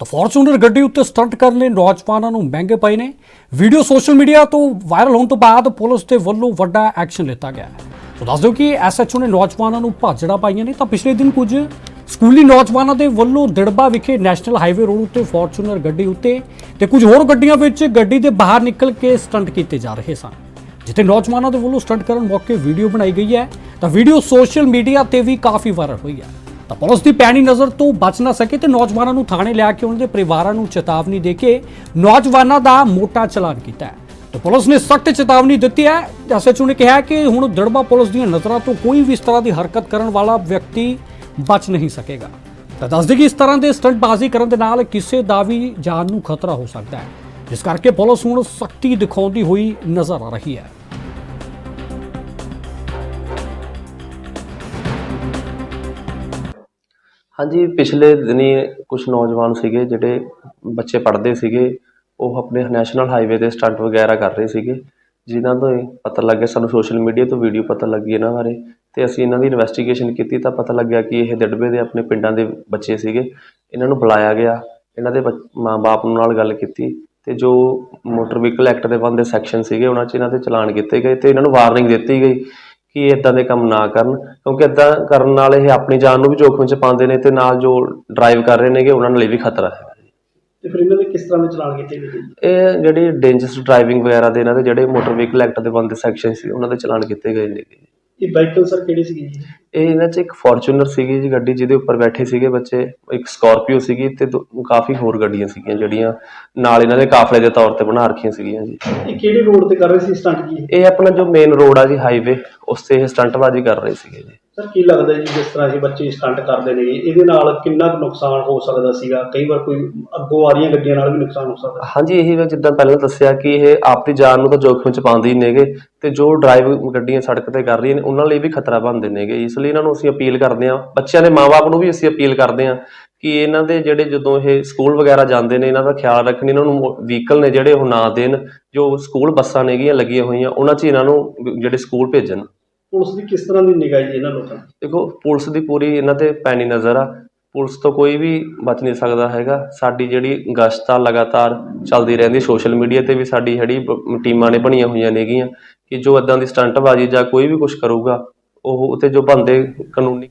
ਤਾਂ ਫੋਰਚੂਨਰ ਗੱਡੀ ਉੱਤੇ ਸਟੰਟ ਕਰਨ ਲਈ ਨੌਜਵਾਨਾਂ ਨੂੰ ਮਹਿੰਗੇ ਪਏ ਨੇ। ਵੀਡੀਓ ਸੋਸ਼ਲ ਮੀਡੀਆ ਤੋਂ ਵਾਇਰਲ ਹੋਣ ਤੋਂ ਬਾਅਦ ਪੁਲਿਸ ਦੇ ਵੱਲੋਂ ਵੱਡਾ ਐਕਸ਼ਨ ਲਿੱਤਾ ਗਿਆ ਹੈ। ਸੋ ਦੱਸ ਦਿਓ ਕਿ ਐਸਐਚਓ ਨੇ ਨੌਜਵਾਨਾਂ ਨੂੰ ਭਾਜੜਾ ਪਾਈਆਂ ਨੇ। ਤਾਂ ਪਿਛਲੇ ਦਿਨ ਕੁਝ ਸਕੂਲੀ ਨੌਜਵਾਨਾਂ ਦੇ ਵੱਲੋਂ ਦਿੜਬਾ ਵਿਖੇ ਨੈਸ਼ਨਲ ਹਾਈਵੇ ਰੋਡ ਉੱਤੇ ਫੋਰਚੂਨਰ ਗੱਡੀ ਉੱਤੇ ਤੇ ਕੁਝ ਹੋਰ ਗੱਡੀਆਂ ਵਿੱਚ ਗੱਡੀ ਦੇ ਬਾਹਰ ਨਿਕਲ ਕੇ ਸਟੰਟ ਕੀਤੇ ਜਾ ਰਹੇ ਸਨ, ਜਿੱਥੇ ਨੌਜਵਾਨਾਂ ਦੇ ਵੱਲੋਂ ਸਟੰਟ ਕਰਨ ਮੌਕੇ ਵੀਡੀਓ ਬਣਾਈ ਗਈ ਹੈ। ਤਾਂ ਵੀਡੀਓ ਸੋਸ਼ਲ ਮੀਡੀਆ ਤੇ ਵੀ ਕਾਫੀ ਵਾਇਰਲ ਹੋਈ ਹੈ। ਤਾਂ ਪੁਲਿਸ ਦੀ ਪੈਣੀ ਨਜ਼ਰ ਤੋਂ ਬਚ ਨਾ ਸਕੇ ਤੇ ਨੌਜਵਾਨਾਂ ਨੂੰ ਥਾਣੇ ਲਿਆ ਕੇ ਉਹਨਾਂ ਦੇ ਪਰਿਵਾਰਾਂ ਨੂੰ ਚੇਤਾਵਨੀ ਦੇ ਕੇ ਨੌਜਵਾਨਾਂ ਦਾ ਮੋਟਾ ਚਲਾਨ ਕੀਤਾ ਹੈ। ਤਾਂ ਪੁਲਿਸ ਨੇ ਸਖਤ ਚੇਤਾਵਨੀ ਦਿੱਤੀ ਹੈ। ਐਸਐਚਓ ਨੇ ਕਿਹਾ ਕਿ ਹੁਣ ਦੜਬਾ ਪੁਲਿਸ ਦੀਆਂ ਨਜ਼ਰਾਂ ਤੋਂ ਕੋਈ ਵੀ ਇਸ ਤਰ੍ਹਾਂ ਦੀ ਹਰਕਤ ਕਰਨ ਵਾਲਾ ਵਿਅਕਤੀ ਬਚ ਨਹੀਂ ਸਕੇਗਾ। ਤਾਂ ਦੱਸਦੇ ਕਿ ਇਸ ਤਰ੍ਹਾਂ ਦੇ ਸਟੰਟਬਾਜ਼ੀ ਕਰਨ ਦੇ ਨਾਲ ਕਿਸੇ ਦਾ ਵੀ ਜਾਨ ਨੂੰ ਖਤਰਾ ਹੋ ਸਕਦਾ ਹੈ। ਜਿਸ ਕਰਕੇ ਪੁਲਿਸ ਹੁਣ ਸਖਤੀ ਦਿਖਾਉਂਦੀ ਹੋਈ ਨਜ਼ਰ ਆ ਰਹੀ ਹੈ। ਹਾਂਜੀ, ਪਿਛਲੇ ਦਿਨੀ ਕੁਝ ਨੌਜਵਾਨ ਸੀਗੇ ਜਿਹੜੇ ਬੱਚੇ ਪੜ੍ਹਦੇ ਸੀਗੇ, ਉਹ ਆਪਣੇ ਨੈਸ਼ਨਲ ਹਾਈਵੇ ਤੇ ਸਟੰਟ ਵਗੈਰਾ ਕਰ ਰਹੇ ਸੀਗੇ, ਜਿਨ੍ਹਾਂ ਤੋਂ ਪਤਾ ਲੱਗਿਆ, ਸਾਨੂੰ ਸੋਸ਼ਲ ਮੀਡੀਆ ਤੋਂ ਵੀਡੀਓ ਪਤਾ ਲੱਗੀ ਇਹਨਾਂ ਬਾਰੇ ਅਤੇ ਅਸੀਂ ਇਹਨਾਂ ਦੀ ਇਨਵੈਸਟੀਗੇਸ਼ਨ ਕੀਤੀ ਤਾਂ ਪਤਾ ਲੱਗਿਆ ਕਿ ਇਹ ਦਿੜਬੇ ਦੇ ਆਪਣੇ ਪਿੰਡਾਂ ਦੇ ਬੱਚੇ ਸੀਗੇ, ਇਹਨਾਂ ਨੂੰ ਬੁਲਾਇਆ ਗਿਆ, ਇਹਨਾਂ ਦੇ ਮਾਂ-ਬਾਪ ਨਾਲ ਗੱਲ ਕੀਤੀ, ਤੇ ਜੋ ਮੋਟਰ ਵਹੀਕਲ ਐਕਟ ਦੇ ਬੰਦੇ ਸੈਕਸ਼ਨ ਸੀਗੇ, ਉਹਨਾਂ 'ਚ ਇਹਨਾਂ ਤੇ ਚਲਾਨ ਕੀਤੇ ਗਏ, ਤੇ ਇਹਨਾਂ ਨੂੰ ਵਾਰਨਿੰਗ ਦਿੱਤੀ ਗਈ ਕਿ ਇਦਾਂ ਦੇ ਕੰਮ ਨਾ ਕਰਨ ਕਿਉਂਕਿ ਇਦਾਂ ਕਰਨ ਨਾਲ ਇਹ ਆਪਣੀ ਜਾਨ ਨੂੰ ਵੀ ਜੋਖਮ 'ਚ ਪਾਉਂਦੇ ਨੇ ਤੇ ਨਾਲ ਜੋ ਡਰਾਈਵ ਕਰ ਰਹੇ ਨੇਗੇ ਉਹਨਾਂ ਲਈ ਵੀ ਖਤਰਾ ਹੈ ਤੇ ਫਿਰ ਇਹਨਾਂ ਦੇ ਕਿਸ ਤਰ੍ਹਾਂ ਦੇ ਚਲਾਨ ਕੀਤੇ ਗਏ ਜੀ? ਇਹ ਜਿਹੜੀ ਡੇਂਜਰਸ ਡਰਾਈਵਿੰਗ ਵਗੈਰਾ ਦੇ ਇਹਨਾਂ ਦੇ ਜਿਹੜੇ ਮੋਟਰ ਵਹੀਕਲ ਐਕਟ ਦੇ ਬੰਦੇ ਸੈਕਸ਼ਨ ਸੀ ਉਹਨਾਂ ਦੇ ਚਲਾਨ ਕੀਤੇ ਗਏ ਨੇ ਇਹ ਵਾਹੀਕਲ ਸਰ ਕਿਹੜੇ ਸੀਗੇ ਜੀ? ਇਹ ਇਹਨਾਂ 'ਚ ਇੱਕ ਫੋਰਚੂਨਰ ਸੀਗੀ ਜੀ ਗੱਡੀ ਜਿਹਦੇ ਉੱਪਰ ਬੈਠੇ ਸੀਗੇ ਬੱਚੇ ਇੱਕ ਸਕਾਰਪੀਓ ਸੀਗੀ ਤੇ ਦੋ- ਕਾਫੀ ਹੋਰ ਗੱਡੀਆਂ ਸੀਗੀਆਂ ਜਿਹੜੀਆਂ ਨਾਲ ਇਹਨਾਂ ਦੇ ਕਾਫਲੇ ਦੇ ਤੌਰ ਤੇ ਬਣਾ ਰੱਖੀਆਂ ਸੀਗੀਆਂ ਜੀ। ਇਹ ਕਿਹੜੇ ਰੋਡ ਤੇ ਕਰ ਰਹੇ ਸੀ ਸਟੰਟ ਜੀ ਇਹ? ਆਪਣਾ ਜੋ ਮੇਨ ਰੋਡ ਆ ਜੀ ਹਾਈਵੇ ਉਸ ਤੇ ਇਹ ਸਟੰਟਬਾਜ਼ੀ ਕਰ ਰਹੇ ਸੀਗੇ ਜੀ। ਸਰ, ਕੀ ਲੱਗਦਾ ਜੀ ਜਿਸ ਤਰ੍ਹਾਂ ਇਹ ਬੱਚੇ ਸਟੰਟ ਕਰਦੇ ਨੇ, ਇਹਦੇ ਨਾਲ ਕਿੰਨਾ ਕੁ ਨੁਕਸਾਨ ਹੋ ਸਕਦਾ ਸੀਗਾ? ਕਈ ਵਾਰ ਕੋਈ ਅੱਗੋਂ ਆ ਰਹੀਆਂ ਗੱਡੀਆਂ ਨਾਲ ਵੀ ਨੁਕਸਾਨ ਹੋ ਸਕਦਾ। ਹਾਂਜੀ, ਇਹੀ ਮੈਂ ਜਿੱਦਾਂ ਪਹਿਲਾਂ ਦੱਸਿਆ ਕਿ ਇਹ ਆਪਣੀ ਜਾਨ ਨੂੰ ਤਾਂ ਜੋਖਮ ਚ ਪਾਉਂਦੇ ਹੀ ਨੇਗੇ ਤੇ ਜੋ ਡਰਾਈਵ ਗੱਡੀਆਂ ਸੜਕ ਤੇ ਕਰ ਰਹੀਆਂ ਨੇ, ਉਹਨਾਂ ਲਈ ਵੀ ਖਤਰਾ ਬਣਦੇ ਨੇਗੇ। ਇਸ ਲਈ ਇਹਨਾਂ ਨੂੰ ਅਸੀਂ ਅਪੀਲ ਕਰਦੇ ਹਾਂ, ਬੱਚਿਆਂ ਦੇ ਮਾਪੇ ਨੂੰ ਵੀ ਅਸੀਂ ਅਪੀਲ ਕਰਦੇ ਹਾਂ ਕਿ ਇਹਨਾਂ ਦੇ ਜਿਹੜੇ ਜਦੋਂ ਇਹ ਸਕੂਲ ਵਗੈਰਾ ਜਾਂਦੇ ਨੇ, ਇਹਨਾਂ ਦਾ ਖਿਆਲ ਰੱਖਣ, ਇਹਨਾਂ ਨੂੰ ਵਹੀਕਲ ਨੇ ਜਿਹੜੇ ਉਹ ਨਾ ਦੇਣ, ਜੋ ਸਕੂਲ ਬੱਸਾਂ ਨੇਗੀਆਂ ਲੱਗੀਆਂ ਹੋਈਆਂ, ਉਹਨਾਂ 'ਚ ਇਹਨਾਂ ਨੂੰ ਜਿਹੜੇ ਸਕੂਲ ਭੇਜਣ। ਪੁਲਿਸ ਦੀ ਕਿਸ ਤਰ੍ਹਾਂ ਦੀ ਨਿਗਾਹ ਜੀ ਇਹਨਾਂ ਲੋਕਾਂ ਦੀ? ਦੇਖੋ, ਪੁਲਿਸ ਦੀ ਪੂਰੀ ਇਹਨਾਂ ਤੇ ਪੈਣੀ ਨਜ਼ਰ ਆ ਪੁਲਿਸ ਤੋਂ ਕੋਈ ਵੀ ਬਚ ਨਹੀਂ ਸਕਦਾ ਹੈਗਾ ਸਾਡੀ ਜਿਹੜੀ ਗਸ਼ਤ ਆ, ਲਗਾਤਾਰ ਚੱਲਦੀ ਰਹਿੰਦੀ, ਸੋਸ਼ਲ ਮੀਡੀਆ ਤੇ ਵੀ ਸਾਡੀ ਜਿਹੜੀ ਬ- ਟੀਮਾਂ ਨੇ ਬਣੀਆਂ ਹੋਈਆਂ ਨੇਗੀਆਂ ਕਿ ਜੋ ਇਦਾਂ ਦੀ ਸਟੰਟਬਾਜ਼ੀ ਜਾਂ ਕੋਈ ਵੀ ਕੁਝ ਕਰੂਗਾ, ਉਹ ਉਤੇ ਜੋ ਬੰਦੇ ਕਾਨੂੰਨੀ